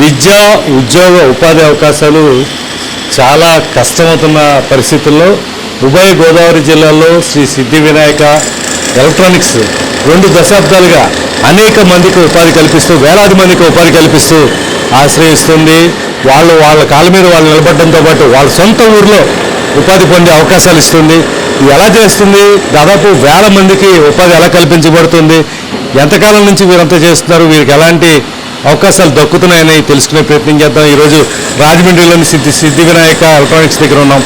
విద్య ఉద్యోగ ఉపాధి అవకాశాలు చాలా కష్టమవుతున్న పరిస్థితుల్లో ఉభయ గోదావరి జిల్లాలో శ్రీ సిద్ధి వినాయక ఎలక్ట్రానిక్స్ రెండు దశాబ్దాలుగా అనేక మందికి ఉపాధి కల్పిస్తూ వేలాది మందికి ఉపాధి కల్పిస్తూ ఆశ్రయిస్తుంది. వాళ్ళు వాళ్ళ కాళ్ళ మీద వాళ్ళు నిలబడడంతో పాటు వాళ్ళ సొంత ఊర్లో ఉపాధి పొందే అవకాశాలు ఇస్తుంది. ఇది ఎలా చేస్తుంది? దాదాపు వేల మందికి ఉపాధి ఎలా కల్పించబడుతుంది? ఎంతకాలం నుంచి వీరంతా చేస్తున్నారు? వీరికి ఎలాంటి అవకాశాలు దక్కుతున్నాయని తెలుసుకునే ప్రయత్నం చేద్దాం. ఈరోజు రాజమండ్రిలోని సిద్ధి సిద్ధి వినాయక ఎలక్ట్రానిక్స్ దగ్గర ఉన్నాం.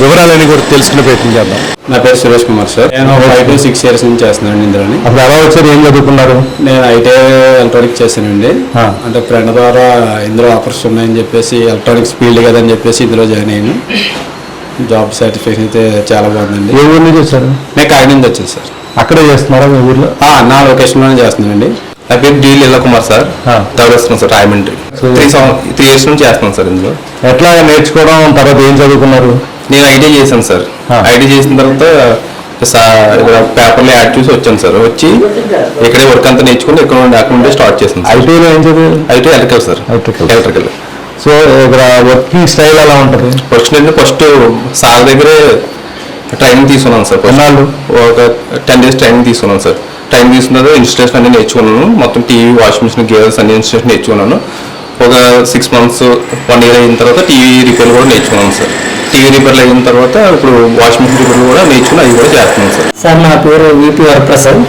వివరాలని కూడా తెలుసుకునే ప్రయత్నం చేద్దాం. నా పేరు సురేష్ కుమార్ సార్. నేను ఫైవ్ టు సిక్స్ ఇయర్స్ నుంచి చేస్తున్నాను ఇందులోని. అప్పుడు ఎలా వచ్చారు? ఏం చదువుకున్నారు? నేను ఐటీ ఎలక్ట్రానిక్స్ చేశానండి. అంటే ఫ్రెండ్ ద్వారా ఇందులో ఆఫర్స్ ఉన్నాయని చెప్పేసి ఎలక్ట్రానిక్స్ ఫీల్డ్ కదని చెప్పేసి ఇందులో జాయిన్ అయ్యాను. జాబ్ సాటిస్ఫాక్షన్ అయితే చాలా బాగుందండి. ఏ ఊరు నుంచి వచ్చారు? నేను కాకినాడ నుంచి వచ్చాను సార్. అక్కడే చేస్తున్నారా మీ ఊర్లో? నా లొకేషన్లోనే చేస్తున్నానండి. నా పేరు D Leela Kumar sir. Third వస్తున్నాం sir Rajahmundry. So- three three years నుంచి చేస్తున్నాను సార్ ఇందులో. ఎట్లా నేర్చుకోవడం తర్వాత ఏం చదువుకున్నారు? నేను ఐటీ చేశాను సార్. ఐటీ చేసిన తర్వాత పేపర్లో యాడ్ చూసి వచ్చాను సార్. వచ్చి ఇక్కడే వర్క్ అంతా నేర్చుకుని ఇక్కడ నుండి అక్కడ నుండి స్టార్ట్ చేశాను ఐటీలో ఏం చదివారు? IT electrical sir. Electrical. So ఇక్కడ వర్కింగ్ స్టైల్ ఎలా ఉంటుంది? ఫస్ట్ నేను ఫస్ట్ సార్ దగ్గరే ట్రైనింగ్ తీసుకున్నాను సార్. ఎన్నాళ్ళు? ఒక టెన్ డేస్ ట్రైనింగ్ తీసుకున్నాను సార్. ట్రైనింగ్ తీసుకున్న తర్వాత ఇన్స్టలేషన్ అన్ని నేర్చుకున్నాను. మొత్తం టీవీ వాషింగ్ మిషన్ గేర్స్ అన్ని ఇన్స్టలేషన్ నేర్చుకున్నాను. ఒక సిక్స్ మంత్స్ వన్ ఇయర్ అయిన తర్వాత టీవీ రిపేర్ కూడా నేర్చుకున్నాను సార్. టీవీ రిపేర్లు అయిన తర్వాత ఇప్పుడు వాషింగ్ మిషన్ రిపేర్ కూడా నేర్చుకుని అవి కూడా చేస్తున్నాను సార్. సార్ నా పేరు విపి వరప్రసాద్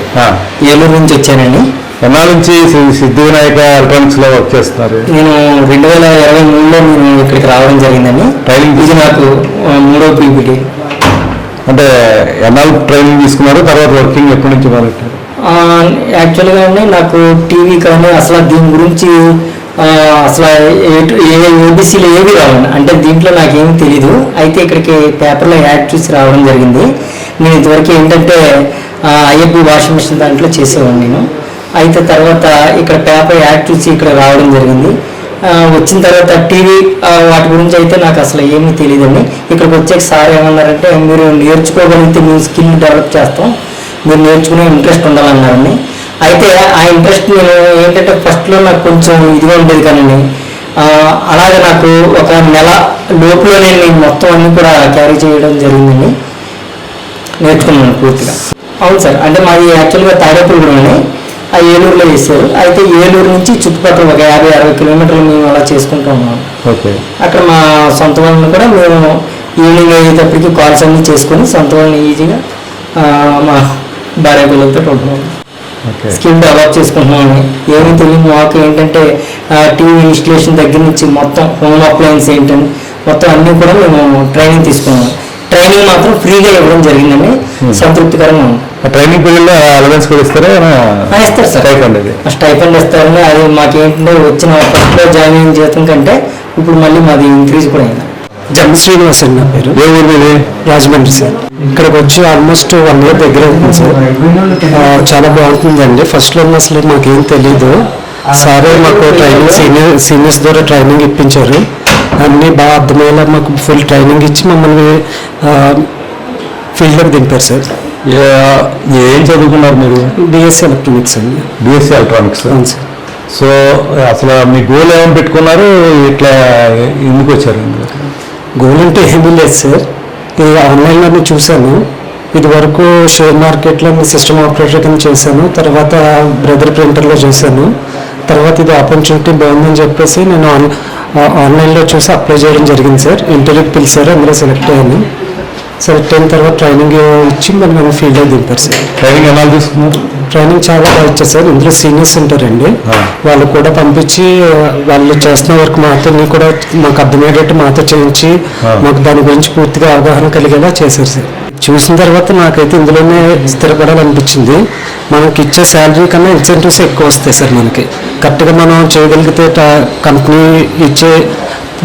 ఏలూరు నుంచి వచ్చానండి. ఎన్నాళ్ళ నుంచి సి- సిద్ధి వినాయక ఎలక్ట్రానిక్స్లో వర్క్ చేస్తున్నారు? నేను రెండు వేల ఇరవై మూడులో నేను ఇక్కడికి రావడం జరిగిందండి. ట్రైనింగ్ ఇది నాకు మూడో పీపీటీ. అంటే ఎన్నాళ్ళు ట్రైనింగ్ తీసుకున్నారు? తర్వాత వర్కింగ్ ఎప్పటి నుంచి మొదలెట్టారు యాక్చువల్గా అండి నాకు టీవీ కానీ అసలు దీని గురించి అసలు ఏ- ఏ ఓబీసీలో ఏవి రావండి అంటే దీంట్లో నాకేమీ తెలీదు. అయితే ఇక్కడికి పేపర్లో యాడ్ చూసి రావడం జరిగింది. నేను ఇంతవరకు ఏంటంటే ఐఎఫ్బి వాషింగ్ మిషన్ దాంట్లో చేసేవాడిని నేను. అయితే తర్వాత ఇక్కడ పేపర్ యాడ్ చూసి ఇక్కడ రావడం జరిగింది. వచ్చిన తర్వాత టీవీ వాటి గురించి అయితే నాకు అసలు ఏమీ తెలియదండి ఇక్కడికి వచ్చాక సార్ ఏమన్నారంటే మీరు నేర్చుకోగలిగితే మేము స్కిల్ డెవలప్ చేస్తాం. మీరు నేర్చుకునే ఇంట్రెస్ట్ ఉండాలన్నారండి అయితే ఆ ఇంట్రెస్ట్ నేను ఏంటంటే ఫస్ట్లో నాకు కొంచెం ఇదిగా ఉండేది కానండి. ఆ, అలాగే నాకు ఒక నెల లోపులోనే నేను మొత్తం అన్ని కూడా క్యారీ చేయడం జరిగిందండి. నేర్చుకున్నాను పూర్తిగా. అవును సార్ అంటే మాది యాక్చువల్గా తాడేపల్లిగూడెంని ఆ ఏలూరులో వేసారు అయితే ఏలూరు నుంచి చుట్టుపక్కల ఒక యాభై అరవై కిలోమీటర్లు మేము అలా చేసుకుంటూ ఉన్నాం. ఓకే. అక్కడ మా సొంత వాళ్ళని కూడా మేము ఈవినింగ్ అయ్యేటప్పటికి కాల్స్ అన్ని చేసుకొని సొంత వాళ్ళని ఈజీగా మా భార్య పిల్లలతో ఉంటున్నాం స్కిల్ డెవలప్ చేసుకుంటున్నాం ఏమీ తెలియదు మాకు ఏంటంటే టీవీ ఇన్స్టలేషన్ దగ్గర నుంచి మొత్తం హోమ్ అప్లయన్స్ ఏంటని మొత్తం అన్నీ కూడా మేము ట్రైనింగ్ తీసుకున్నాం. ట్రైనింగ్ మాత్రం ఫ్రీగా ఇవ్వడం జరిగిందండి. సంతృప్తికరంగా ఉంది. ట్రైనింగ్ అలవెన్స్ కూడా ఇస్తారా? సార్. స్టైఫండ్ ఇస్తారండి అది మాకేంటంటే వచ్చిన ఫస్ట్లో జాయిన్ అయిన జీతం కంటే ఇప్పుడు మళ్ళీ మాది ఇంక్రీజ్ కూడా అయింది. జమ్ శ్రీనివాస్ అండి నా పేరు. ఏ ఊరు రాజమండ్రి సార్. ఇక్కడికి వచ్చి ఆల్మోస్ట్ వన్ ఇయర్ దగ్గర అవుతుంది సార్. చాలా బాగుంటుందండి. ఫస్ట్లో అసలు మాకేం తెలీదు. సారే మాకు ట్రైనింగ్ సీనియర్ సీనియర్స్ ద్వారా ట్రైనింగ్ ఇప్పించారు. అన్నీ బాగా అర్థమయ్యేలా మాకు ఫుల్ ట్రైనింగ్ ఇచ్చి మమ్మల్ని ఫీల్డ్లోకి దింపారు సార్. ఏ- చదువుకున్నారు మీరు? బిఎస్సీ ఎలక్ట్రానిక్స్ అండి. బిఎస్సీ ఎలక్ట్రానిక్స్ అవును సార్. సో అసలు మీ గోల్ ఏమైనా పెట్టుకున్నారు? ఇట్లా ఎందుకు వచ్చారు? గోల్ అంటే ఏమీ లేదు సార్. ఇది ఆన్లైన్లోనే చూశాను. ఇది వరకు షేర్ మార్కెట్లో మీ సిస్టమ్ ఆపరేటర్ కింద చేశాను. తర్వాత బ్రదర్ ప్రింటర్లో చేశాను. తర్వాత ఇది ఆపర్చునిటీ బాగుందని చెప్పేసి నేను ఆన్ ఆన్లైన్లో చూసి అప్లై చేయడం జరిగింది సార్. ఇంటర్వ్యూకి పిలిచారు. అందులో సెలెక్ట్ అయ్యాను. సెలెక్ట్ అయిన తర్వాత ట్రైనింగ్ ఇచ్చి మరి మేము ఫీల్డ్లో దింపారు సార్. ట్రైనింగ్ ఎలా తీసుకున్నారు? ట్రైనింగ్ చాలా బాగా సార్ ఇందులో సీనియర్స్ ఉంటారండి. వాళ్ళు కూడా పంపించి వాళ్ళు చేస్తున్న వర్క్ మాతో నీ కూడా మాకు అర్థమయ్యేటట్టు మాతో చేయించి. మాకు దాని గురించి పూర్తిగా అవగాహన కలిగేలా చేశారు సార్. చూసిన తర్వాత నాకైతే ఇందులోనే స్థిరపడాలనిపించింది. మనకి ఇచ్చే శాలరీ కన్నా ఇన్సెంటివ్స్ ఎక్కువ వస్తాయి సార్ మనకి. కరెక్ట్గా మనం చేయగలిగితే కంపెనీ ఇచ్చే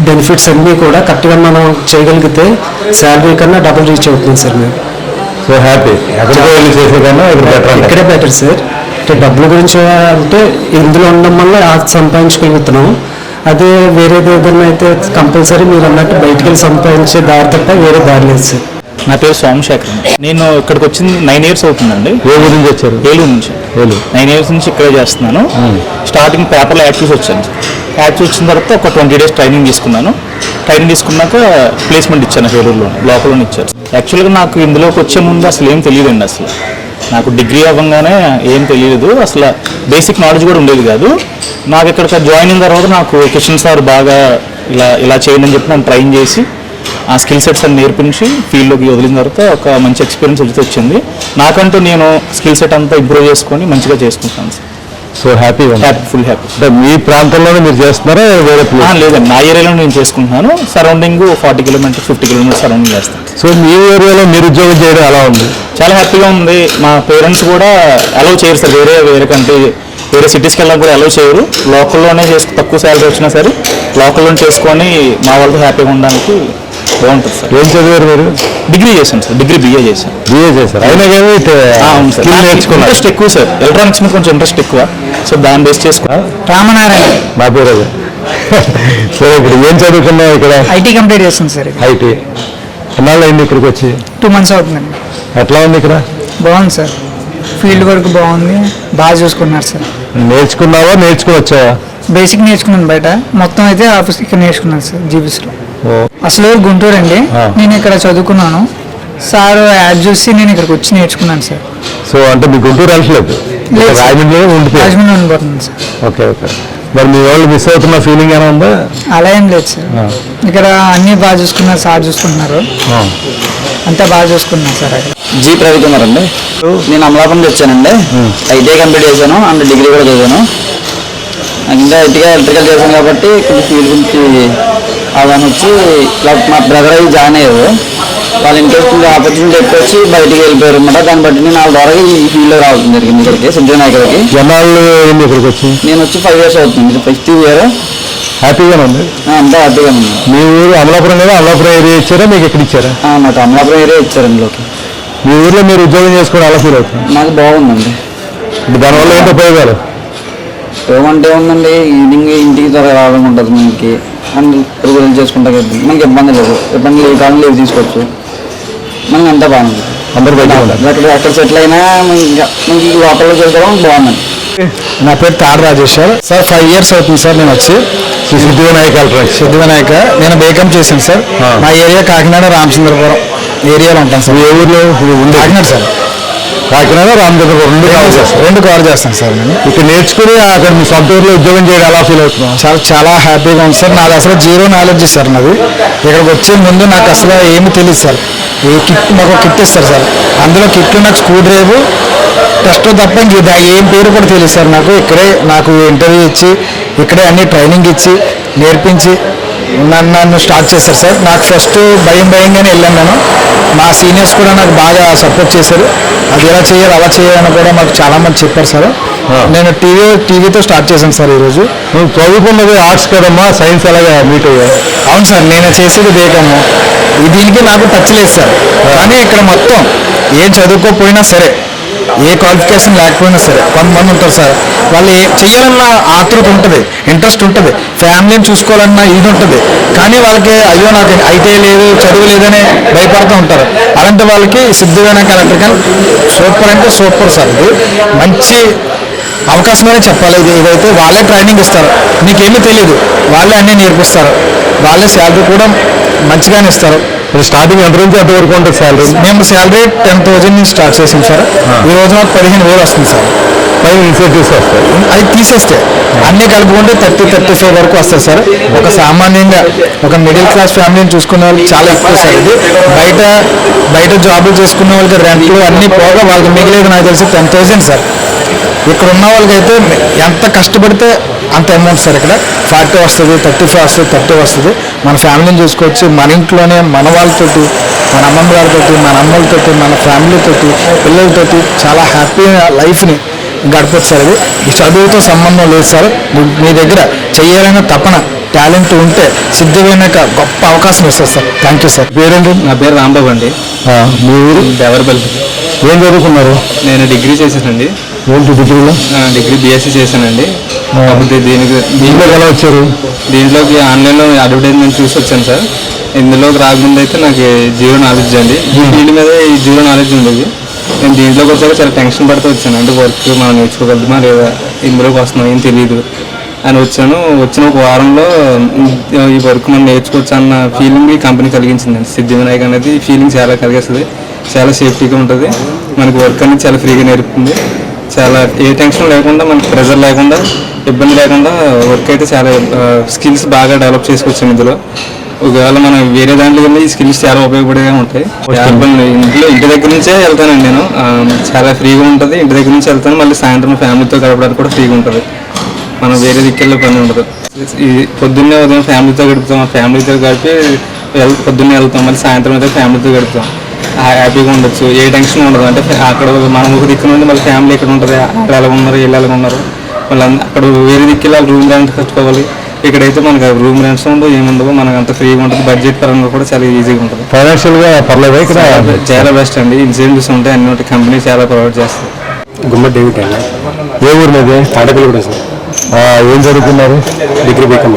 బెనిఫిట్స్ అన్నీ కూడా కరెక్ట్గా మనం చేయగలిగితే శాలరీ కన్నా డబుల్ రీచ్ అవుతుంది సార్ మేము. సో హ్యాపీ ఎక్కడికో వెళ్ళి చేసే కన్నా ఇక్కడ బెటర్ ఇక్కడే బెటర్ సార్ అంటే డబ్బుల గురించి అంటే ఇందులో ఉండడం వల్ల ఆస్తి సంపాదించగలుగుతున్నాం అదే వేరే ఏదైనా అయితే కంపల్సరీ మీరు అన్నట్టు బయటికి వెళ్ళి సంపాదించే దారి తప్ప వేరే దారి లేదు సార్ నా పేరు సోమశేఖర్ నేను ఇక్కడికి వచ్చింది నైన్ ఇయర్స్ అవుతుందండి. ఏ ఊరు నుంచి వచ్చారు? ఏలూరు నుంచి. ఏలూరు. నైన్ ఇయర్స్ నుంచి ఇక్కడే చేస్తున్నాను. స్టార్టింగ్ పేపర్లో యాడ్ చూసి వచ్చాను యాడ్ వచ్చిన తర్వాత ఒక ట్వంటీ డేస్ ట్రైనింగ్ తీసుకున్నాను. ట్రైనింగ్ తీసుకున్నాక ప్లేస్మెంట్ ఇచ్చాను హేరూరులో లోకల్లోనే ఇచ్చారు. యాక్చువల్గా నాకు ఇందులోకి వచ్చే ముందు అసలు ఏం తెలియదండి అసలు. నాకు డిగ్రీ అవ్వగానే ఏం తెలియదు. అసలు బేసిక్ నాలెడ్జ్ కూడా ఉండేది కాదు. నాకు ఇక్కడ జాయిన్ అయిన తర్వాత నాకు కిషన్ సార్ బాగా ఇలా ఇలా చేయండి అని చెప్పి నన్ను ట్రైన్ చేసి ఆ స్కిల్ సెట్స్ అన్ని నేర్పించి ఫీల్డ్లోకి వదిలిన తర్వాత ఒక మంచి ఎక్స్పీరియన్స్ వచ్చి వచ్చింది. నాకంటూ నేను స్కిల్ సెట్ అంతా ఇంప్రూవ్ చేసుకొని మంచిగా చేసుకుంటాను sir. So happy full happy అంటే మీ ప్రాంతంలోనే మీరు చేస్తున్నారా వేరే లేదండి. నా ఏరియాలో నేను చేసుకుంటున్నాను. Surrounding forty kilometres fifty kilometres surrounding చేస్తాను. సో మీ ఏరియాలో మీరు ఉద్యోగం చేయడం ఎలా ఉంది? చాలా హ్యాపీగా ఉంది. మా పేరెంట్స్ కూడా అలౌ చేయరు సార్. వేరే వేరే కంట్రీ వేరే సిటీస్కి వెళ్ళడం కూడా అలౌ చేయరు. లోకల్లోనే చేసుకు తక్కువ శాలరీ వచ్చినా సరే లోకల్లోనే చేసుకొని మా వాళ్ళతో హ్యాపీగా ఉండడానికి బాగుంటుంది సార్. ఏం చదివారు మీరు? డిగ్రీ చేశాను సార్ డిగ్రీ బిఏ చేశాను. బిఏ చేశారు? అయినా కానీ ఆ, అవును సార్. స్కిల్ నేర్చుకున్నారు. ఇంట్రెస్ట్ ఎక్కువ సార్. ఎలక్ట్రానిక్స్ మీద కొంచెం ఇంట్రెస్ట్ ఎక్కువ. సో దాన్ని బేస్ చేసుకున్నా. రామనారాయణ. నా పేరు అదే సో ఇక్కడ ఏం చదువుకున్నావు ఇక్కడ? ఐటీ కంప్లీట్ సార్ ఇది ఐటీ ఎన్నాళ్ళు అయింది ఇక్కడికి వచ్చి? టూ మంత్స్ అవుతుందండి. ఎట్లా ఉంది ఇక్కడ? బాగుంది సార్. ఫీల్డ్ వర్క్ బాగుంది. బాగా చూసుకున్నారు సార్. నేర్చుకున్నావా నేర్చుకుని వచ్చావా బేసిక్ నేర్చుకున్నాను బయట. మొత్తం అయితే ఆఫీస్ ఇక్కడ నేర్చుకున్నాను సార్ జీబీస్లో ఓ అసలు గుంటూరు అండి. నేను ఇక్కడ చదువుకున్నాను. సార్ యాడ్ చూసి నేను ఇక్కడికి వచ్చి నేర్చుకున్నాను సార్. సో అంటే మీ గుంటూరు వెళ్ళట్లేదు. రాజమండ్రిలో ఉండిపోయారు. రాజమండ్రి ఉండిపోతున్నాను సార్. Okay okay. మరి మీ వాళ్ళు మిస్ అవుతున్న ఫీలింగ్ ఏమైనా ఉందా? అలా ఏం లేదు సార్. ఇక్కడ అన్నీ బాగా చూసుకున్నారు సార్ చూసుకుంటున్నారు. అంతా బాగా చూసుకున్నారు సార్ జీ ప్రవీకుమార్ అండి. నేను అమలాపురం నుంచి వచ్చానండి ఐటీఐ కంప్లీట్ చేశాను అండ్ డిగ్రీ కూడా చదివాను. ఇంకా ఐటీగా ఎలక్ట్రికల్ చేశాను కాబట్టి కొంచెం ఫీల్డ్ గురించి అవగాహన వచ్చి మా బ్రదర్ అవి జాయిన్ అయ్యారు. వాళ్ళ ఇంట్రెస్ట్ ఆపర్చునిటీ వచ్చి బయటికి వెళ్ళిపోయారు అనమాట దాన్ని బట్టి నేను వాళ్ళ ద్వారా ఈ ఫీల్డ్లో రావడం జరిగింది ఇక్కడికి సిద్ధి నాయకుడికి ఎన్నాళ్ళు అయింది ఇక్కడికి వచ్చి? నేను వచ్చి ఫైవ్ ఇయర్స్ అవుతుంది. ఫస్ట్ ఇయర్ హ్యాపీగానే ఉంది? అంతా హ్యాపీగా ఉంది. మీ ఊరు అమలాపురం కదా అమలాపురం ఏరియా ఇచ్చారా? మీకు ఎక్కడ ఇచ్చారా? నాకు అమలాపురం ఏరియా ఇచ్చారు ఇందులోకి మీ ఊర్లో మీరు ఉద్యోగం చేసుకుని అలా ఫీల్ అవుతుంది. నాకు బాగుందండి. దానివల్ల ఏంటి ఉపయోగాలు? ఏమంటే ఉందండి ఈవినింగ్ ఇంటికి త్వరగా రావడం ఉంటుంది మనకి. అండ్ ప్రిపేర్ చేసుకుంటా మనకి ఇబ్బంది లేదు. ఇబ్బంది లీవ్ కావాలి లీవ్ తీసుకోవచ్చు. మనకి అంతా బాగుంది. అందరు బయట అక్కడ అక్కడ సెటిల్ అయినా మనకి ఇంకా మనకి లోపల చేసుకోవడం బాగుందండి నా పేరు Tadu Rajeshwar sir. Five years అవుతుంది సార్ నేను వచ్చి. శ్రీ సిద్ధి వినాయక సిద్ధి వినాయక. నేను బేకం చేశాను సార్. మా ఏరియా కాకినాడ రామచంద్రపురం. ఏరియాలో ఉంటాను సార్. ఏ ఊర్లో? ఉంది. కాకినాడ సార్. కాకినాడ రామచంద్రపురం రెండు కావాలి సార్ రెండు కవర్ చేస్తాను సార్ నేను. ఇక్కడ నేర్చుకుని అక్కడ మీ సొంత ఊర్లో ఉద్యోగం చేయడం ఎలా ఫీల్ అవుతున్నాం చాలా చాలా హ్యాపీగా ఉంది సార్. నాది అసలు జీరో నాలెడ్జ్ సార్ నాది. ఇక్కడికి వచ్చే ముందు నాకు అసలు ఏమీ తెలియదు సార్. ఏ కిట్ మాకు కిట్ ఇస్తారు సార్. అందులో కిట్లో నాకు స్క్రూ డ్రైవ్ టెస్ట్ తప్ప ఇంక ఏం పేరు కూడా తెలియదు సార్ నాకు. ఇక్కడే నాకు ఇంటర్వ్యూ ఇచ్చి ఇక్కడే అన్ని ట్రైనింగ్ ఇచ్చి నేర్పించి నన్ను నన్ను స్టార్ట్ చేశారు సార్. నాకు ఫస్ట్ భయం భయంగానే వెళ్ళాను నేను. మా సీనియర్స్ కూడా నాకు బాగా సపోర్ట్ చేశారు. అది ఎలా చేయాలి అలా చేయాలని కూడా మాకు చాలా మంది చెప్పారు సార్. నేను టీవీ టీవీతో స్టార్ట్ చేశాను సార్ ఈరోజు. నువ్వు చదువుకున్నది ఆర్ట్స్ కదమ్మా సైన్స్ ఎలాగా మీట్ అయ్యా అవును సార్ నేను చేసేది బేకము ఈ దీనికి నాకు టచ్ లేదు సార్. కానీ ఇక్కడ మొత్తం ఏం చదువుకోకపోయినా సరే ఏ క్వాలిఫికేషన్ లేకపోయినా సరే కొంతమంది ఉంటారు సార్ వాళ్ళు చేయాలన్న ఆతృత ఉంటుంది ఇంట్రెస్ట్ ఉంటుంది ఫ్యామిలీని చూసుకోవాలన్న ఇది ఉంటుంది కానీ వాళ్ళకి అయ్యో నాకు అయితే లేదు చదువు లేదని భయపడుతూ ఉంటారు. అలాంటి వాళ్ళకి సిద్ధమైన ఎలక్ట్రికల్ సూపర్ అంటే సూపర్ సార్ ఇది. మంచి అవకాశమనే చెప్పాలి ఇది. ఇదైతే వాళ్ళే ట్రైనింగ్ ఇస్తారు నీకేమీ తెలియదు వాళ్ళే అన్నీ నేర్పిస్తారు వాళ్ళే శాలరీ కూడా మంచిగానే ఇస్తారు. స్టార్టింగ్ ఎంత నుంచి ఎంత వరకు ఉంటుంది శాలరీ మేము శాలరీ టెన్ థౌజండ్ నుంచి స్టార్ట్ చేసాం సార్. ఈ రోజు నాకు పదిహేను వేలు వస్తుంది సార్. పైన ఇన్సెంటివ్స్ వస్తాయి అది తీసేస్తే. అన్ని కలుపుకుంటే థర్టీ థర్టీ ఫైవ్ వరకు వస్తుంది సార్. ఒక సామాన్యంగా ఒక మిడిల్ క్లాస్ ఫ్యామిలీని చూసుకునే వాళ్ళకి చాలా ఎక్కువ సార్ ఇది. బయట బయట జాబులు చేసుకునే వాళ్ళకి రెంట్లు అన్నీ పోగా వాళ్ళకి మిగిలేదు నాకు తెలిసి టెన్ థౌజండ్ సార్. ఇక్కడ ఉన్న వాళ్ళకైతే ఎంత కష్టపడితే అంత అమౌంట్ సార్ ఇక్కడ. ఫార్టీ వస్తుంది థర్టీ ఫైవ్ వస్తుంది థర్టీ వస్తుంది. మన ఫ్యామిలీని చూసుకోవచ్చు మన ఇంట్లోనే మన వాళ్ళతోటి మన అమ్మమ్మ గారితోటి మన అమ్మలతోటి మన ఫ్యామిలీతోటి పిల్లలతోటి చాలా హ్యాపీ లైఫ్ని గడపచ్చు సార్ ఇది. ఈ చదువుతో సంబంధం లేదు సార్. మీ- దగ్గర చేయాలనే తపన టాలెంట్ ఉంటే సిద్ధమైన గొప్ప అవకాశం ఇస్తారు సార్. Thank you sir. పేరేంటి? నా పేరు రాంబాబు అండి. ఆ, మీ ఊరు? దేవరపల్లి. ఏం చదువుకున్నారు? నేను డిగ్రీ చేశానండి ఏంటి డిగ్రీలో డిగ్రీ బీఎస్సీ చేశానండి. కాకపోతే దీనికి దీంట్లో ఎలా వచ్చారు? దీంట్లోకి ఆన్లైన్లో అడ్వర్టైజ్మెంట్ చూసి వచ్చాను సార్. ఇందులోకి రాకముందు అయితే నాకు జీరో నాలెడ్జ్ అండి. ఈ ఫీల్డ్ మీద ఈ జీరో నాలెడ్జ్ ఉండేది. నేను దీంట్లోకి వచ్చాక చాలా టెన్షన్ పడుతూ వచ్చాను. అంటే వర్క్ మనం నేర్చుకోగలుగుతామా లేదా? ఇందులోకి వస్తున్నాం ఏం తెలియదు అని వచ్చాను. వచ్చిన ఒక వారంలో ఈ వర్క్ మనం నేర్చుకోవచ్చు అన్న ఫీలింగ్ ఈ కంపెనీ కలిగించిందండి. సిద్ధి వినాయక్ అనేది ఫీలింగ్ చాలా కలిగేస్తుంది. చాలా సేఫ్టీగా ఉంటుంది. మనకి వర్క్ అనేది చాలా ఫ్రీగా నేర్పుతుంది. చాలా ఏ టెన్షన్ లేకుండా మనకి ప్రెజర్ లేకుండా ఇబ్బంది లేకుండా వర్క్ అయితే చాలా స్కిల్స్ బాగా డెవలప్ చేసుకోవచ్చు ఇందులో. ఒకవేళ మనం వేరే దాంట్లో వెళ్ళి ఈ స్కిల్స్ చాలా ఉపయోగపడేగా ఉంటాయి. ఇబ్బంది ఇంట్లో ఇంటి దగ్గర నుంచే వెళ్తానండి నేను. చాలా ఫ్రీగా ఉంటుంది. ఇంటి దగ్గర నుంచి వెళ్తాను. మళ్ళీ సాయంత్రం ఫ్యామిలీతో గడపడానికి కూడా ఫ్రీగా ఉంటుంది. మనం వేరే దిక్కెళ్ళే పని ఉండదు. ఈ పొద్దున్నే ఉదయం ఫ్యామిలీతో గడుపుతాం. ఫ్యామిలీతో గడిపి పొద్దున్నే వెళ్తాం. మళ్ళీ సాయంత్రం అయితే ఫ్యామిలీతో గడుపుతాం. హ్యాపీగా ఉండొచ్చు. ఏ టెన్షన్ ఉండదు. అంటే అక్కడ మనం ఒక దిక్కు నుండి మళ్ళీ ఫ్యామిలీ ఎక్కడ ఉంటుంది? అక్కడ ఎలా ఉన్నారు? వీళ్ళు ఎలా ఉన్నారు? మళ్ళీ అక్కడ వేరే దిక్కు రూమ్ రెంట్ కట్టుకోవాలి. ఇక్కడైతే మనకు రూమ్ రెంట్స్ ఉండవు ఏముండవు. మనకు అంత ఫ్రీగా ఉంటుంది. బడ్జెట్ పరంగా కూడా చాలా ఈజీగా ఉంటుంది. ఫైనాన్షియల్గా పర్లేదు ఇక్కడ? చాలా బెస్ట్ అండి. ఇన్సెంటివ్స్ ఉంటాయి అన్ని కంపెనీ చాలా ప్రొవైడ్ చేస్తుంది గుమ్మడి డేవిడ్ అండి ఏ ఊరు మీది? కూడా సార్. ఏం చదువుకున్నారు? డిగ్రీ బీకమ్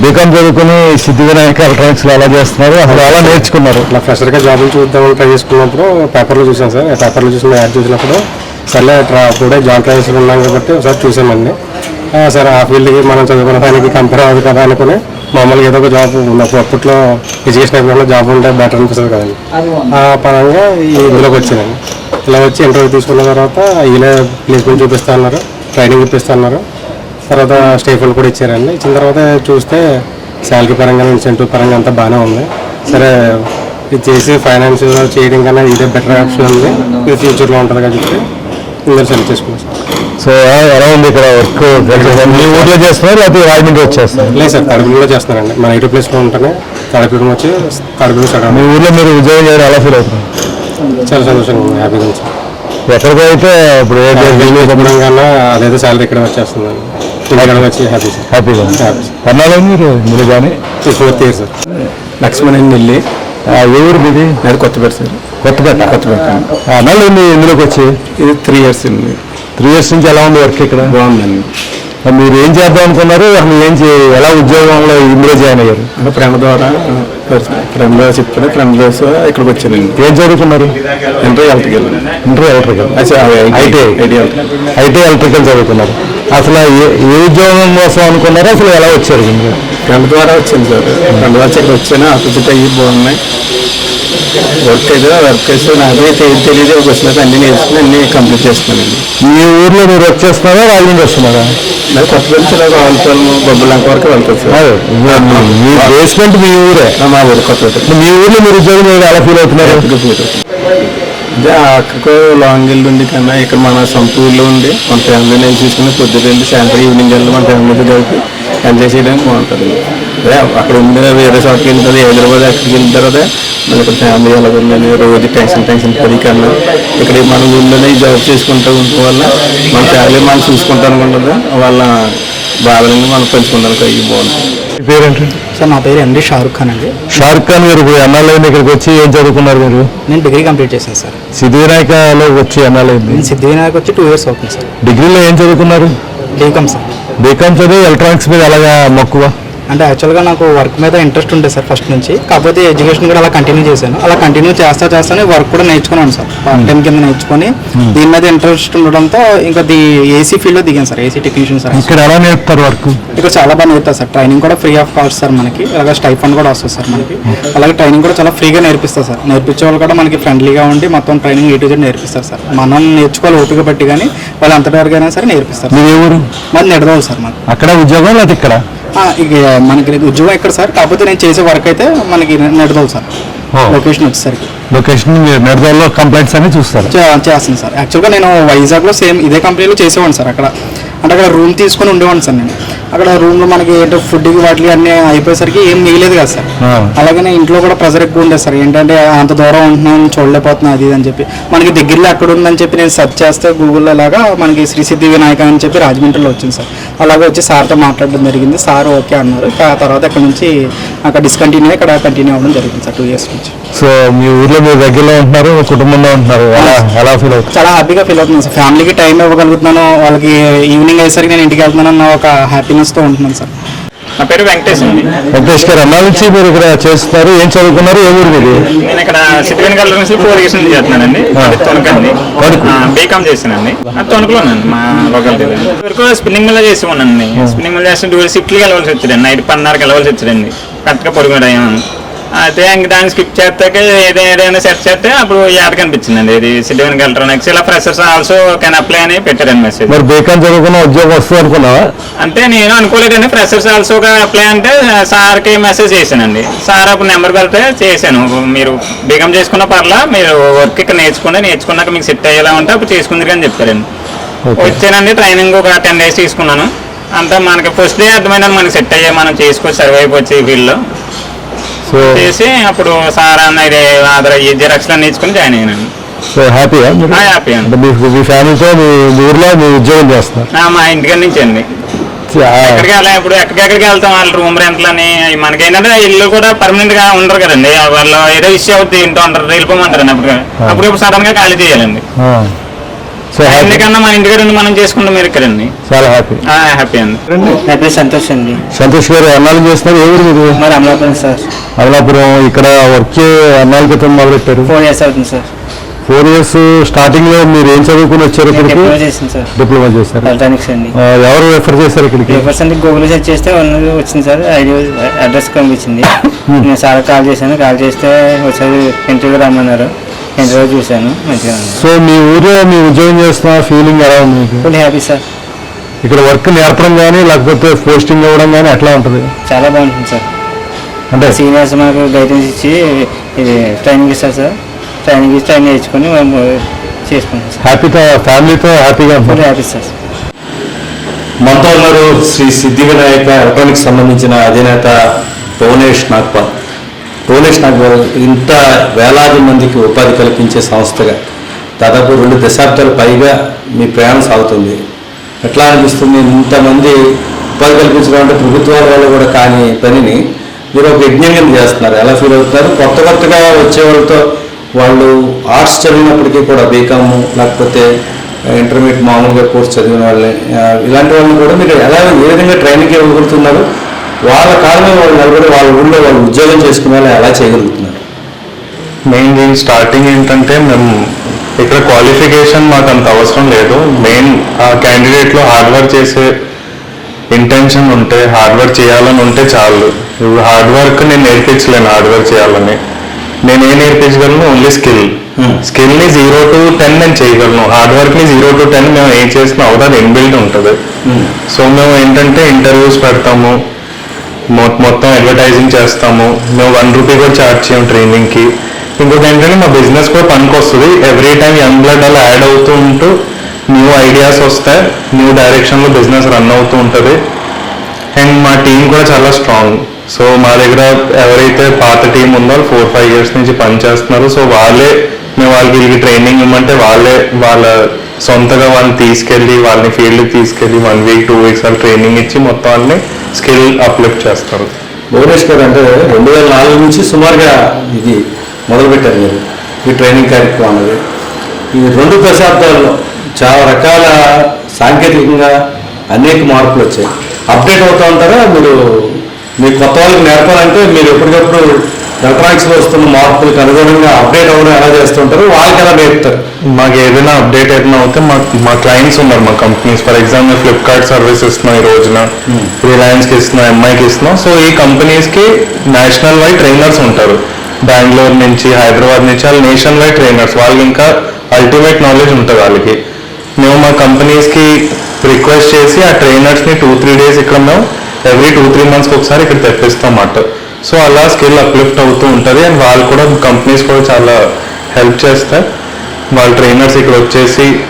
బీకామ్ చదువుకుని సిద్ధి వినాయక ఎలక్ట్రానిక్స్లో ఎలా చేస్తున్నారు. అసలు ఎలా నేర్చుకున్నారు. ఇట్లా ఫ్రెషర్గా జాబులు చూద్దామని ట్రై చేసుకున్నప్పుడు పేపర్లో చూసాను సార్. పేపర్లో చూసిన యాడ్ చూసినప్పుడు సర్లే ట్రా అప్పుడే జాబ్ ట్రైల్స్ ఉన్నాం కాబట్టి ఒకసారి చూసామండి ఆ, సరే ఆ ఫీల్డ్కి మనం చదువుకున్న దానికి కంపెనీ అవ్వదు కదా అనుకుని మామూలుగా ఏదో ఒక జాబ్ ఉన్నప్పుడు అప్పట్లో ఎడ్యుకేషన్ అయిపోయిన జాబ్ ఉంటే బెటర్ అనిపిస్తుంది కదండి. ఆ పరంగా ఈ ఇందులోకి వచ్చానండి. ఇలా వచ్చి ఇంటర్వ్యూ తీసుకున్న తర్వాత ఇలా ప్లేస్మెంట్ చూపిస్తా అన్నారు ట్రైనింగ్ ఇప్పిస్తా అన్నారు. తర్వాత స్టేఫుల్ కూడా ఇచ్చారండి. ఇచ్చిన తర్వాత చూస్తే శాలరీ పరంగా ఇన్సెంటివ్ పరంగా అంతా బాగానే ఉంది. సరే ఇది చేసి ఫైనాన్స్ చేయడం కన్నా ఇదే బెటర్ ఆప్షన్ ఉంది. ఇది ఫ్యూచర్లో ఉంటుంది కదా చెప్పి ఇందులో సెలెక్ట్ చేసుకున్నాం సార్ సో ఎలా ఉంది ఇక్కడ వర్క్? మీ ఊర్లో చేస్తున్నారు? లేకపోతే రాజమండ్రి వచ్చేస్తారు లేదు సార్ తడుపులో చేస్తున్నానండి మన ఐటీ ప్లేస్లో ఉంటేనే తడుపుడు వచ్చి తడుపుడు మీ స్టార్ట్ ఊర్లో మీరు ఉద్యోగం చేయడం ఎలా ఫీల్ అవుతున్నారు? చాలా సంతోషంగా ఉంది హ్యాపీగా ఉంది సార్. ఎక్కడికి అయితే ఇప్పుడు కన్నా అదేదో శాలరీ ఇక్కడ వచ్చేస్తుందండి. ఇక్కడ వచ్చి హ్యాపీ సార్ హ్యాపీగా హ్యాపీ కొన్నాళ్ళు మీరు మీరు కానీ. ఫోర్త్ ఇయర్ సార్ లక్ష్మణ్ వెళ్ళి ఏ ఊరు మీది? అది కొత్తపేట సార్ కొత్తపేట కొత్తపేట అన్నాళ్ళు ఉంది ఇందులోకి వచ్చి? ఇది త్రీ ఇయర్స్ అండి త్రీ ఇయర్స్ నుంచి ఎలా ఉంది వర్క్ ఇక్కడ? బాగుందండి. మరి ఏం చేద్దాం అనుకున్నారు? అసలు ఏం ఎలా ఉద్యోగంలో ఇందులో జాయిన్ అయ్యారు? అంటే ఫ్రెండ్ ద్వారా ఫ్రెండ్ చెప్తాను ఫ్రెండ్ చేసి ఇక్కడికి వచ్చానండి. ఏం చదువుకున్నారు వెళ్తాకి వెళ్ళండి inter electrical IT IT electrical చదువుకున్నారు అసలు ఏ- ఉద్యోగం కోసం అనుకున్నారో అసలు ఎలా వచ్చారు ఫ్రెండ్ ద్వారా వచ్చింది సార్. ఫ్రెండ్ ద్వారా ఇక్కడ వచ్చాను ఆపోజిట్ అయ్యి బాగున్నాయి. వర్క్ అయితే వర్క్ అయితే నాకే తె- తెలియదు ఒక వచ్చిన అన్ని నేర్చుకుని అన్ని కంప్లీట్ చేస్తున్నానండి. మీ ఊర్లో మీరు వర్క్ చేస్తున్నారా రాజమండ్రి వస్తున్నారా? నాకు కొత్త నుంచి ఇలా రావులపాలెం బొబ్బలంక వరకు వెళ్తాను సార్. అదే, మీ- మీ బేస్మెంట్ మీ ఊరే. మా ఊరు కొత్త మీ ఊర్లో మీరు ఉద్యోగం ఎలా ఫీల్ అవుతున్నారు? అదే అక్కడికి లాంగ్ వెళ్ళి ఉండి కన్నా ఇక్కడ మన సొంత ఊర్లో ఉండి మన ఫ్యామిలీ నేను చూసుకుని పొద్దున్న వెళ్ళి సాయంత్రం ఈవినింగ్ వెళ్ళి మన ఫ్యామిలీతో కలిపి ఎంజాయ్ చేయడానికి బాగుంటుంది. అదే అక్కడ ఉండే వేరే చోటుకి వెళ్తుంది హైదరాబాద్ అక్కడికి వెళ్ళిన తర్వాత మన ఇక్కడ ఫ్యామిలీ ఎలా ఉందని రోజు టెన్షన్ టెన్షన్ పది కన్నా ఇక్కడ మన ఊళ్ళోనే జాబ్ చేసుకుంటూ ఉండటం వల్ల మన ఫ్యామిలీ మనం చూసుకుంటాను అనుకుంటుందా వాళ్ళ బాధలను మనం పంచుకుంటానికి అయ్యి బాగుంటుంది. పేరేంటండి? సార్ నా పేరు ఎండి షారుఖ్ ఖాన్ అండి. షారుఖ్ ఖాన్ మీరు ఎన్నాళ్ళైంది ఇక్కడికి వచ్చి ఏం చదువుకున్నారు మీరు? నేను డిగ్రీ కంప్లీట్ చేశాను సార్. సిద్ధివినాయకలో వచ్చి ఎన్నాళ్ళైంది నేను సిద్ధివినాయక్ వచ్చి టూ ఇయర్స్ అవుతుంది సార్. డిగ్రీలో ఏం చదువుకున్నారు? BCom sir. బీకామ్ చదివి ఎలక్ట్రానిక్స్ మీద ఎలాగా మక్కువ? అంటే యాక్చువల్గా నాకు వర్క్ మీద ఇంట్రెస్ట్ ఉండే సార్ ఫస్ట్ నుంచి. కాకపోతే ఎడ్యుకేషన్ కూడా అలా కంటిన్యూ చేశాను. అలా కంటిన్యూ చేస్తా చేస్తానే వర్క్ కూడా నేర్చుకున్నాను సార్. పార్ట్ టైం కింద నేర్చుకొని దీని మీద ఇంట్రెస్ట్ ఉండడంతో ఇంకా ది ఏసీ ఫీల్డ్లో దిగాను సార్ ఏసీ టెక్నీషియన్ సార్. ఇక్కడ ఎలా నేర్పుతారు వర్క్ ఇక్కడ చాలా బాగా నేర్పుతారు సార్. ట్రైనింగ్ కూడా ఫ్రీ ఆఫ్ కాస్ట్ సార్ మనకి. అలాగే స్టైఫండ్ కూడా వస్తుంది సార్ మనకి. అలాగే ట్రైనింగ్ కూడా చాలా ఫ్రీగా నేర్పిస్తారు సార్. నేర్పించే వాళ్ళు కూడా మనకి ఫ్రెండ్లీగా ఉండి మొత్తం ట్రైనింగ్ ఏ టు జెడ్ నేర్పిస్తారు సార్. మనం నేర్చుకోవాలి ఓపిక పట్టి కానీ వాళ్ళు అంతటి వరకు అయినా సరే నేర్పిస్తారు మీరు మాది నిడదోలు సార్ మాకు అక్కడ ఉద్యోగం లేదా ఇక్కడ? ఇక మనకి ఉద్యోగం ఎక్కడ సార్? కాకపోతే నేను చేసే వర్క్ అయితే మనకి నిడదోలు సార్. లొకేషన్ వచ్చేసరికి. లొకేషన్ మీరు నిర్దల్లో కంప్లైంట్స్ అన్ని చూస్తారు? చేస్తాను సార్. యాక్చువల్గా నేను వైజాగ్లో సేమ్ ఇదే కంపెనీలో చేసేవాడిని సార్ అక్కడ. అంటే అక్కడ రూమ్ తీసుకొని ఉండేవాడిని సార్ నేను. అక్కడ రూమ్లో మనకి ఏంటో ఫుడ్కి వాటికి అన్నీ అయిపోయేసరికి ఏం మిగిలేదు కదా సార్. అలాగనే ఇంట్లో కూడా ప్రెజర్ ఎక్కువ ఉండేది సార్. ఏంటంటే అంత దూరం ఉంటున్నాం చూడలేకపోతున్నాం అది అని చెప్పి. మనకి దగ్గరలో ఎక్కడ ఉందని చెప్పి నేను సెర్చ్ చేస్తే గూగుల్లో ఇలాగా మనకి శ్రీ సిద్ధి వినాయక అని చెప్పి రాజమండ్రిలో వచ్చింది సార్. అలాగే వచ్చి సార్తో మాట్లాడడం జరిగింది. సార్ ఓకే అన్నారు. తర్వాత ఇక్కడ నుంచి అక్కడ డిస్కంటిన్యూ ఇక్కడ కంటిన్యూ అవ్వడం జరిగింది సార్ టూ ఇయర్స్ నుంచి. సో మీ ఊర్లో మీరు దగ్గరలో ఉంటున్నారు కుటుంబంలో ఉంటున్నారు ఎలా ఫీల్ అవుతుంది? చాలా హ్యాపీగా ఫీల్ అవుతున్నాను సార్. ఫ్యామిలీకి టైం ఇవ్వగలుగుతున్నాను వాళ్ళకి ఈవినింగ్ అయ్యేసరికి నేను ఇంటికి వెళ్తున్నాను అన్న ఒక హ్యాపీనెస్తో ఉంటున్నాను సార్. నా పేరు వెంకటేష్ అండి. వెంకటేష్ గారు అన్నా నుంచి మీరు ఇక్కడ చేస్తున్నారు. ఏం చదువుకున్నారు? ఏ ఊరు మీది? నేను ఇక్కడ సిద్ధివేన్ కలర్ నుంచి ఫోర్ ఇయర్స్ నుంచి చేస్తున్నానండి. తొనకండి. బీకామ్ చేశానండి. తొనకలోనండి మా లోకల్ వరకు స్పిన్నింగ్ మిల్ చేసి ఉన్నానండి స్పిన్నింగ్ మిల్ చేస్తే డూర్ షిఫ్ట్కి వెళ్ళవలసి వచ్చిందండి. నైట్ పన్నెండుకి వెళ్ళవలసి వచ్చిందండి. కరెక్ట్గా పడుకుని అయ్యాను అయితే ఇంక దాన్ని స్కిప్ చేస్తాక ఏదైనా ఏదైనా సెట్ చేస్తే అప్పుడు యాడ్ కనిపించిందండి. ఇది సిద్ధివేన్ ఎలక్ట్రానిక్స్ ఇలా ఫ్రెషర్స్ ఆల్సో కెన్ అప్లై అని పెట్టారండి మెసేజ్ మరి బీకాం చదువుకున్న ఉద్యోగం వస్తుంది అనుకున్నావా? అంటే నేను అనుకోలేదండి. ఫ్రెషర్స్ ఆల్సో అప్లై అంటే సార్కి మెసేజ్ చేశానండి. సార్ అప్పుడు నెంబర్ పెడితే చేశాను. మీరు బీకం చేసుకున్న పర్లా మీరు వర్క్ ఇక్కడ నేర్చుకోండి. నేర్చుకున్నాక మీకు సెట్ అయ్యేలా ఉంటే అప్పుడు చేసుకుందరు అని చెప్పారండి. వచ్చానండి ట్రైనింగ్ ఒక టెన్ డేస్ తీసుకున్నాను. అంతా మనకి ఫస్ట్ డే అర్థమైందని మనకి సెట్ అయ్యే మనం చేసుకోవచ్చు సర్వే అయిపోవచ్చు ఈ ఫీల్డ్లో సో చేసి అప్పుడు సార్ అన్న ఇది ఈ జిరాక్స్లో నేర్చుకుని జాయిన్ అయ్యాను. సో హ్యాపీయా హ్యాపీ అండి. అంటే మీ మీ ఫ్యామిలీతో మీ మీ ఊర్లో మీ ఉద్యోగం చేస్తున్నారు. మా ఇంటికాడ నుంచి అండి. ఎక్కడికి వెళ్ళాం ఇప్పుడు ఎక్కడికెక్కడికి వెళ్తాం వాళ్ళ రూమ్ రెంట్లని మనకి ఏంటంటే ఇల్లు కూడా పర్మనెంట్గా ఉండరు కదండి. వాళ్ళు ఏదో ఇష్యూ అవుతుంది ఇంటూ ఉంటారు వెళ్ళిపోమంటారండి అప్పుడు అప్పుడు సడన్గా ఖాళీ చేయాలండి. సో హ్యాపీ ఎందుకన్నా మన ఇంటికాడ ఉండి మనం చేసుకుంటాం మీరు ఇక్కడండి. చాలా హ్యాపీ హ్యాపీ అండి. నా పేరు సంతోష్ అండి. సంతోష్ గారు అన్నాలు చేస్తున్నారు. ఏ ఊరు మీరు? మరి అమలాపురం సార్. అమలాపురం. ఇక్కడ వర్క్ అన్నాల క్రితం మొదలెట్టారు? ఫోర్ ఇయర్స్ అవుతుంది సార్. ఫోర్ ఇయర్స్ స్టార్టింగ్లో మీరు ఏం చదువుకుని వచ్చారు ఇక్కడికి? డిప్లొమా చేసింది సార్. డిప్లొమా చేశారు. ఎలక్ట్రానిక్స్ అండి. ఆ, ఎవరు రెఫర్ చేశారు ఇక్కడికి? పేపర్స్ అంటే గూగుల్ సెర్చ్ చేస్తే ఉన్నది వచ్చింది సార్. ఐడి అడ్రస్ కనిపించింది. నేను సార్ కాల్ చేశాను. కాల్ చేస్తే ఒకసారి ఇంటర్వ్యూ రమ్మన్నారు. ఇంటర్వ్యూ చూశాను. మంచిగా సో మీ ఊర్లో మీ ఉద్యోగం చేస్తున్న ఫీలింగ్ ఎలా ఉంది మీకు? ఫుల్ హ్యాపీ సార్ ఇక్కడ వర్క్ నేర్పడం కానీ లేకపోతే పోస్టింగ్ ఇవ్వడం కానీ ఎట్లా ఉంటుంది? చాలా బాగుంటుంది సార్ అంటే సీనియర్స్ మాకు గైడెన్స్ ఇచ్చి ఇది ట్రైనింగ్ ఇస్తారు సార్ ట్రైనింగ్ ఇచ్చి ట్రైనింగ్ నేర్చుకొని మేము చేసుకుంటాం సార్ హ్యాపీతో ఫ్యామిలీతో హ్యాపీగా ఫుల్ హ్యాపీ సార్ ఉన్నారు శ్రీ సిద్ధి వినాయక ఎలక్ట్రానిక్స్ సంబంధించిన అధినేత భువనేష్ నాగ్పాల్. టోలేషన్ ఇంత వేలాది మందికి ఉపాధి కల్పించే సంస్థగా దాదాపు రెండు దశాబ్దాల పైగా మీ ప్రయాణం సాగుతుంది. ఎట్లా అనిపిస్తుంది? ఇంతమంది ఉపాధి కల్పించడం అంటే ప్రభుత్వాల వాళ్ళు కూడా కాని పనిని మీరు ఒక యజ్ఞంగా చేస్తున్నారు. ఎలా ఫీల్ అవుతున్నారు? కొత్త కొత్తగా వచ్చే వాళ్ళతో వాళ్ళు ఆర్ట్స్ చదివినప్పటికీ కూడా బీకామ్ లేకపోతే ఇంటర్మీడియట్ మామూలుగా కోర్స్ చదివిన వాళ్ళని ఇలాంటి వాళ్ళని కూడా మీరు ఎలా ఏ విధంగా ట్రైనింగ్ ఇవ్వగలుగుతున్నారు వాళ్ళ మీద వాళ్ళు నిలబడి వాళ్ళ ఊళ్ళో వాళ్ళు ఉద్యోగం చేసుకునేలా ఎలా చేయగలుగుతున్నారు? మెయిన్ దీని స్టార్టింగ్ ఏంటంటే మేము ఇక్కడ క్వాలిఫికేషన్ మాకు అంత అవసరం లేదు. మెయిన్ ఆ క్యాండిడేట్లో హార్డ్ వర్క్ చేసే ఇంటెన్షన్ ఉంటే హార్డ్ వర్క్ చేయాలని ఉంటే చాలు. ఇప్పుడు హార్డ్ వర్క్ నేను నేర్పించలేను హార్డ్ వర్క్ చేయాలని. నేను ఏం నేర్పించగలను? ఓన్లీ స్కిల్ స్కిల్ని జీరో టు టెన్ నేను చేయగలను. హార్డ్ వర్క్ని జీరో టు టెన్ మేము ఏం చేసినా అవుతుంది ఇన్బిల్డ్ ఉంటుంది. సో మేము ఏంటంటే ఇంటర్వ్యూస్ పెడతాము. మొత్తం అడ్వర్టైజింగ్ చేస్తాము. మేము వన్ రూపీ కూడా ఛార్జ్ చేయం ట్రైనింగ్కి ఇంకొకటి ఏంటంటే మా బిజినెస్ కూడా పనికొస్తుంది. ఎవ్రీ టైం యంగ్ బ్లడ్ అలా యాడ్ అవుతూ ఉంటూ న్యూ ఐడియాస్ వస్తాయి న్యూ డైరెక్షన్లో బిజినెస్ రన్ అవుతూ ఉంటుంది. అండ్ మా టీం కూడా చాలా స్ట్రాంగ్ సో మా దగ్గర ఎవరైతే పాత టీం ఉందో ఫోర్ ఫైవ్ ఇయర్స్ నుంచి పనిచేస్తున్నారు. సో వాళ్ళే మేము వాళ్ళకి ట్రైనింగ్ ఇవ్వమంటే వాళ్ళే వాళ్ళ సొంతగా వాళ్ళని తీసుకెళ్ళి వాళ్ళని ఫీల్డ్కి తీసుకెళ్ళి వన్ వీక్ టూ వీక్స్ వాళ్ళు ట్రైనింగ్ ఇచ్చి మొత్తం వాళ్ళని స్కిల్ అప్లిఫ్ట్ చేస్తారు. భువనేష్ గారు అంటే రెండు వేల నాలుగు నుంచి సుమారుగా ఇది మొదలుపెట్టారు మీరు ఈ ట్రైనింగ్ కార్యక్రమం అనేది. ఈ రెండు దశాబ్దాల్లో చాలా రకాల సాంకేతికంగా అనేక మార్పులు వచ్చాయి. అప్డేట్ అవుతూ ఉంటారా? మీరు మీ కొత్త వాళ్ళకి నేర్పాలంటే మీరు ఎప్పటికప్పుడు ఎలక్ట్రానిక్స్లో వస్తున్న మార్పులకు అనుగుణంగా అప్డేట్ అవ్వడం ఎలా చేస్తుంటారు? వాళ్ళకి ఎలా నేర్పుతారు? మాకు ఏదైనా అప్డేట్ ఏదైనా అవుతే మా మా క్లయింట్స్ ఉన్నారు మా companies for example Flipkart service ఇస్తున్నాం ఈ రోజున. రిలయన్స్కి ఇస్తున్నాం ఎంఐకి ఇస్తున్నాం. సో ఈ కంపెనీస్కి నేషనల్ వైడ్ ట్రైనర్స్ ఉంటారు. బెంగళూరు నుంచి హైదరాబాద్ నుంచి వాళ్ళు నేషన్ వైడ్ ట్రైనర్స్ వాళ్ళు ఇంకా అల్టిమేట్ నాలెడ్జ్ ఉంటుంది వాళ్ళకి. మేము మా కంపెనీస్కి రిక్వెస్ట్ చేసి ఆ ట్రైనర్స్ని టూ త్రీ డేస్ ఇక్కడ మేము ఎవ్రీ టూ త్రీ మంత్స్కి ఒకసారి ఇక్కడ తెప్పిస్తాం అన్నమాట. సో అలా స్కిల్ అప్లిఫ్ట్ అవుతూ ఉంటుంది. అండ్ వాళ్ళు కూడా కంపెనీస్ కూడా చాలా హెల్ప్ చేస్తాయి. వాళ్ళ ట్రైనర్స్ ఇక్కడ వచ్చేసి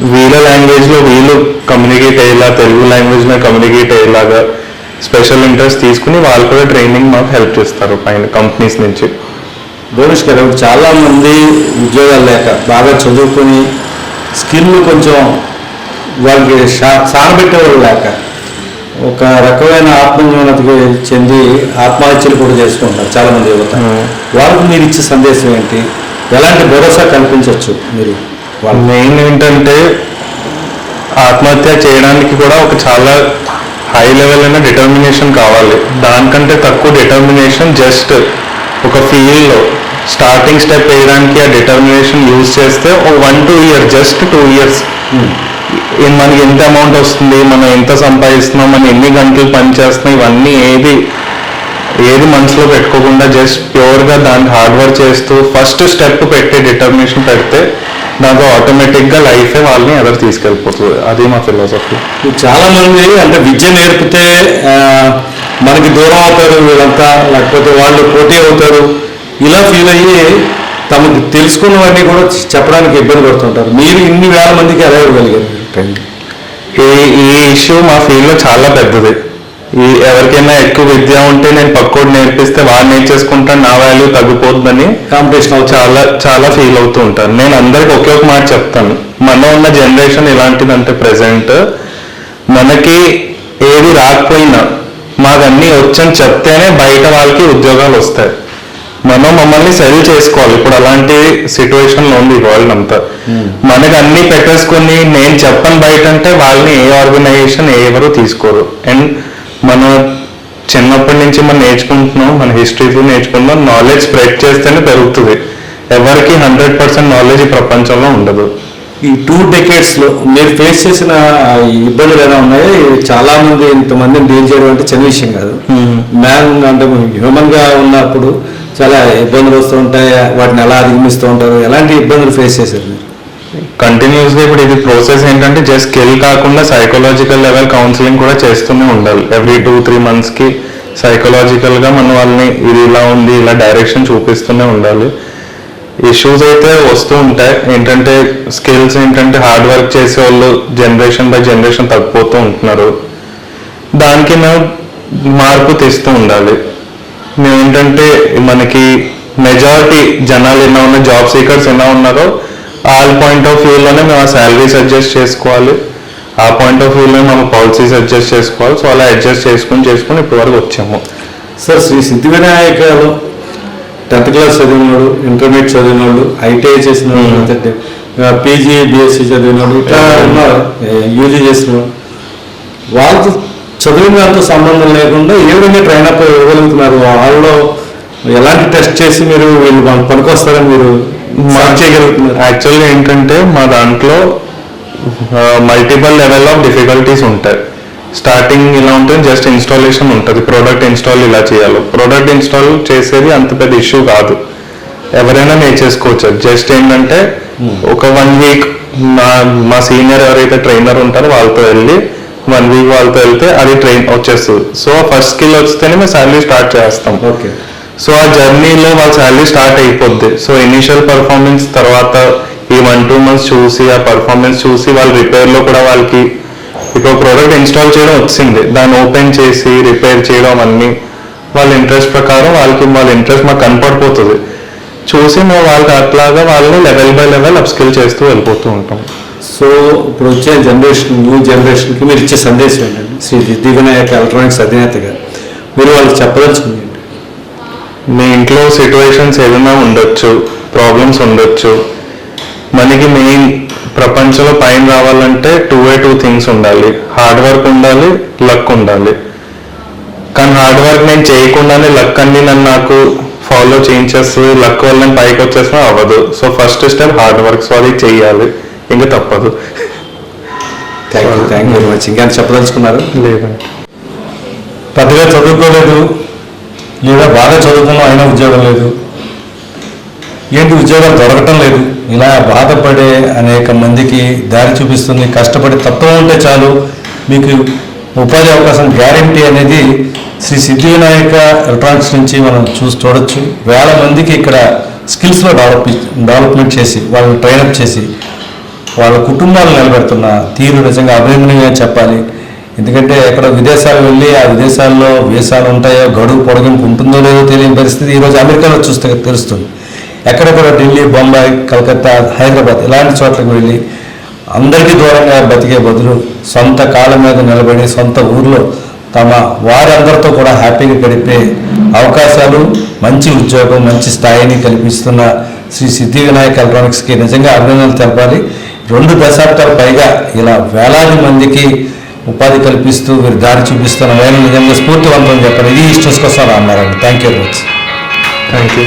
వీళ్ళ లాంగ్వేజ్లో వీళ్ళు కమ్యూనికేట్ అయ్యేలా తెలుగు లాంగ్వేజ్లో కమ్యూనికేట్ అయ్యేలాగా స్పెషల్ ఇంట్రెస్ట్ తీసుకుని వాళ్ళు కూడా ట్రైనింగ్ మాకు హెల్ప్ చేస్తారు పైన కంపెనీస్ నుంచి. భువనేష్ గారు చాలా మంది ఉద్యోగాలు లేక బాగా చదువుకుని స్కిల్ కొంచెం వాళ్ళకి షా- వాళ్ళు లేక ఒక రకమైన ఆత్మన్యూనతకి చెంది ఆత్మహత్యలు కూడా చేసుకుంటారు చాలా మంది యువత వాళ్ళకి మీరు ఇచ్చే సందేశం ఏంటి? ఎలాంటి భరోసా కల్పించవచ్చు మీరు? వాళ్ళకి మెయిన్ ఏంటంటే ఆత్మహత్య చేయడానికి కూడా ఒక చాలా హై లెవెల్ అయిన డిటర్మినేషన్ కావాలి. దానికంటే తక్కువ డిటర్మినేషన్ జస్ట్ ఒక ఫీల్డ్లో స్టార్టింగ్ స్టెప్ వేయడానికి ఆ డిటర్మినేషన్ యూజ్ చేస్తే ఒక one two year just two years. మనకి ఎంత అమౌంట్ వస్తుంది మనం ఎంత సంపాదిస్తున్నాం మనం ఎన్ని గంటలు పనిచేస్తున్నాం ఇవన్నీ ఏది ఏది మనసులో పెట్టుకోకుండా జస్ట్ ప్యూర్గా దానికి హార్డ్ వర్క్ చేస్తూ ఫస్ట్ స్టెప్ పెట్టే డిటర్మినేషన్ పెడితే దాంతో ఆటోమేటిక్గా లైఫే వాళ్ళని ఎదరు తీసుకెళ్ళిపోతుంది. అది మా ఫిలాసఫీ చాలామంది అంటే విద్య నేర్పితే మనకి దూరం అవుతారు వీళ్ళంతా లేకపోతే వాళ్ళు పోటీ అవుతారు. ఇలా ఫీల్ అయ్యి తమకు తెలుసుకున్నవన్నీ కూడా చెప్పడానికి ఇబ్బంది పడుతుంటారు. మీరు ఇన్ని వేల మందికి ఎలా ట్రైనింగ్ ఈ ఈ ఇష్యూ మా ఫీల్డ్లో చాలా పెద్దది. ఈ ఎవరికైనా ఎక్కువ విద్య ఉంటే నేను పక్కోడు నేర్పిస్తే వాడు నేర్చేసుకుంటాను నా వాల్యూ తగ్గిపోతుందని కాంపిటీషన్ చాలా చాలా ఫీల్ అవుతూ ఉంటాను నేను అందరికి ఒకే ఒక మాట చెప్తాను. మన ఉన్న జనరేషన్ ఎలాంటిదంటే ప్రెసెంట్ మనకి ఏది రాకపోయినా మాకన్నీ వచ్చని చెప్తేనే బయట వాళ్ళకి ఉద్యోగాలు వస్తాయి. మనం మమ్మల్ని సెల్ చేసుకోవాలి. ఇప్పుడు అలాంటి సిచ్యువేషన్లో ఉంది వరల్డ్ అంతా. మనకి అన్ని పెట్టేసుకొని నేను చెప్పను బయట అంటే వాళ్ళని ఏ ఆర్గనైజేషన్ ఎవరు తీసుకోరు. అండ్ మన చిన్నప్పటి నుంచి మనం నేర్చుకుంటున్నాం మన హిస్టరీ నేర్చుకుంటున్నాం నాలెడ్జ్ స్ప్రెడ్ చేస్తేనే పెరుగుతుంది. ఎవరికి హండ్రెడ్ పర్సెంట్ నాలెడ్జ్ ఈ ప్రపంచంలో ఉండదు. ఈ టూ డెకేడ్స్లో మీరు ఫేస్ చేసిన ఇబ్బందులు ఎలా ఉన్నాయి చాలా మంది ఇంతమందిని డీల్ చేయడం అంటే చిన్న విషయం కాదు. మ్యాన్ అంటే హ్యూమన్గా ఉన్నప్పుడు చాలా ఇబ్బందులు వస్తూ ఉంటాయి వాటిని ఎలా అధిగమిస్తూ ఉంటారు ఎలాంటి ఇబ్బందులు ఫేస్ చేశారు మీరు? ఇప్పుడు ఇది ప్రాసెస్ ఏంటంటే జస్ట్ స్కిల్ కాకుండా సైకలాజికల్ లెవెల్ కౌన్సిలింగ్ కూడా చేస్తూనే ఉండాలి. ఎవ్రీ టూ త్రీ మంత్స్కి సైకలాజికల్గా మనం మన వాళ్ళని ఇది ఇలా ఉంది ఇలా డైరెక్షన్ చూపిస్తూనే ఉండాలి. ఇష్యూస్ అయితే వస్తూ ఉంటాయి. ఏంటంటే స్కిల్స్ ఏంటంటే హార్డ్ వర్క్ చేసే వాళ్ళు జనరేషన్ బై జనరేషన్ తగ్గిపోతూ ఉంటున్నారు. దానికి మేము మార్పు తెస్తూ ఉండాలి. మేము ఏంటంటే మనకి మెజారిటీ జనాలు ఎలా ఉన్న జాబ్ సీకర్స్ ఎలా ఉన్నారో ఆల్ పాయింట్ ఆఫ్ వ్యూలోనే మేము ఆ శాలరీస్ అడ్జస్ట్ చేసుకోవాలి. ఆ పాయింట్ ఆఫ్ వ్యూలో మేము పాలసీస్ అడ్జస్ట్ చేసుకోవాలి. సో అలా అడ్జస్ట్ చేసుకుని చేసుకుని ఇప్పటి వరకు వచ్చాము. సార్ శ్రీ సిద్ధి వినాయకలో టెన్త్ క్లాస్ చదివినోడు ఇంటర్మీడియట్ చదివినోడు ఐటీఐ చేసిన పీజీ బిఎస్సి చదివినోడు ఇట్లా ఉన్నారు. యూజీ చేసిన వాళ్ళతో చదివిన దాంతో సంబంధం లేకుండా ఏ విధంగా ట్రైన్ అప్ ఇవ్వగలుగుతున్నారు? వాళ్ళలో ఎలాంటి టెస్ట్ చేసి మీరు వీళ్ళు పనికొస్తారని మీరు చేయగలుగుతున్నారు? యాక్చువల్గా ఏంటంటే మా దాంట్లో మల్టిపుల్ లెవెల్ ఆఫ్ డిఫికల్టీస్ ఉంటాయి. స్టార్టింగ్ ఇలా ఉంటుంది జస్ట్ ఇన్స్టాలేషన్ ఉంటుంది. ప్రోడక్ట్ ఇన్స్టాల్ ఇలా చేయాలి. ప్రోడక్ట్ ఇన్స్టాల్ చేసేది అంత పెద్ద ఇష్యూ కాదు. ఎవరైనా నేర్చేసుకోవచ్చు జస్ట్ ఏంటంటే ఒక వన్ వీక్ మా మా సీనియర్ ఎవరైతే ట్రైనర్ ఉంటారో వాళ్ళతో వెళ్ళి వన్ వీక్ వాళ్ళతో వెళ్తే అది ట్రైన్ వచ్చేస్తుంది. సో ఫస్ట్ స్కిల్ వస్తేనే మేము శాలరీ స్టార్ట్ చేస్తాం. ఓకే సో ఆ జర్నీలో వాళ్ళ శాలరీ స్టార్ట్ అయిపోద్ది. సో ఇనిషియల్ పర్ఫార్మెన్స్ తర్వాత ఈ వన్ టూ మంత్స్ చూసి ఆ పర్ఫార్మెన్స్ చూసి వాళ్ళ రిపేర్లో కూడా వాళ్ళకి ఇప్పుడు ప్రోడక్ట్ ఇన్స్టాల్ చేయడం వచ్చింది. దాన్ని ఓపెన్ చేసి రిపేర్ చేయడం అన్ని వాళ్ళ ఇంట్రెస్ట్ ప్రకారం వాళ్ళకి వాళ్ళ ఇంట్రెస్ట్ మాకు కనపడిపోతుంది. చూసి మేము వాళ్ళకి అట్లాగా వాళ్ళని లెవెల్ బై లెవెల్ అప్స్కిల్ చేస్తూ వెళ్ళిపోతూ ఉంటాం. సో ఇప్పుడు వచ్చే జనరేషన్ న్యూ జనరేషన్కి మీరు ఇచ్చే సందేశం ఏంటంటే శ్రీ సిద్ధివినాయక్ ఎలక్ట్రానిక్స్ అధినేతగా మీరు వాళ్ళకి చెప్పదలుచుకుంది మీ ఇంట్లో సిచ్యువేషన్స్ ఏదైనా ఉండొచ్చు ప్రాబ్లమ్స్ ఉండొచ్చు. మనకి మెయిన్ ప్రపంచంలో పైన రావాలంటే టూ వే టూ థింగ్స్ ఉండాలి. హార్డ్ వర్క్ ఉండాలి లక్ ఉండాలి. కానీ హార్డ్ వర్క్ నేను చేయకుండానే లక్ అన్ని నన్ను నాకు ఫాలో చేయించేస్తుంది లక్ వల్ల నేను పైకి వచ్చేసిన అవ్వదు. So first step hard work so అది చేయాలి ఇంకా తప్పదు. Thank you thank you very much ఇంకా చెప్పదలుచుకున్నారు? లేదండి. పెద్దగా చదువుకోలేదు. లేదా బాగా చదువుకున్నాం అయినా ఉద్యోగం లేదు. ఏంటి ఉద్యోగాలు దొరకటం లేదు. ఇలా బాధపడే అనేక మందికి దారి చూపిస్తుంది. కష్టపడి తత్వం ఉంటే చాలు. మీకు ఉపాధి అవకాశం గ్యారంటీ అనేది శ్రీ సిద్ధి వినాయక ఎలక్ట్రానిక్స్ నుంచి మనం చూసి చూడొచ్చు. వేల మందికి ఇక్కడ స్కిల్స్లో డెవలప్ డెవలప్మెంట్ చేసి వాళ్ళని ట్రైనప్ చేసి వాళ్ళ కుటుంబాలు నిలబెడుతున్న తీరు నిజంగా అభినందనీయంగా చెప్పాలి. ఎందుకంటే ఎక్కడ విదేశాలు వెళ్ళి ఆ విదేశాల్లో వీసాలు ఉంటాయో గడువు పొడగింపు ఉంటుందో లేదో తెలియని పరిస్థితి ఈరోజు అమెరికాలో చూస్తే తెలుస్తుంది. ఎక్కడెక్కడ ఢిల్లీ బొంబాయి కలకత్తా హైదరాబాద్ ఇలాంటి చోట్లకు వెళ్ళి అందరికీ దూరంగా బతికే బదులు సొంత కాళ్ళ మీద నిలబడి సొంత ఊర్లో తమ వారందరితో కూడా హ్యాపీగా గడిపే అవకాశాలు మంచి ఉద్యోగం మంచి స్థాయిని కల్పిస్తున్న శ్రీ సిద్ధి వినాయక్ ఎలక్ట్రానిక్స్కి నిజంగా అభినందనలు తెలపాలి. రెండు దశాబ్దాల పైగా ఇలా వేలాది మందికి ఉపాధి కల్పిస్తూ వీరు దారి చూపిస్తున్న వేళ నిజంగా స్ఫూర్తివంతం చెప్పండి ఇది ఇష్టం కోసం అన్నారండి. Thank you very much thank you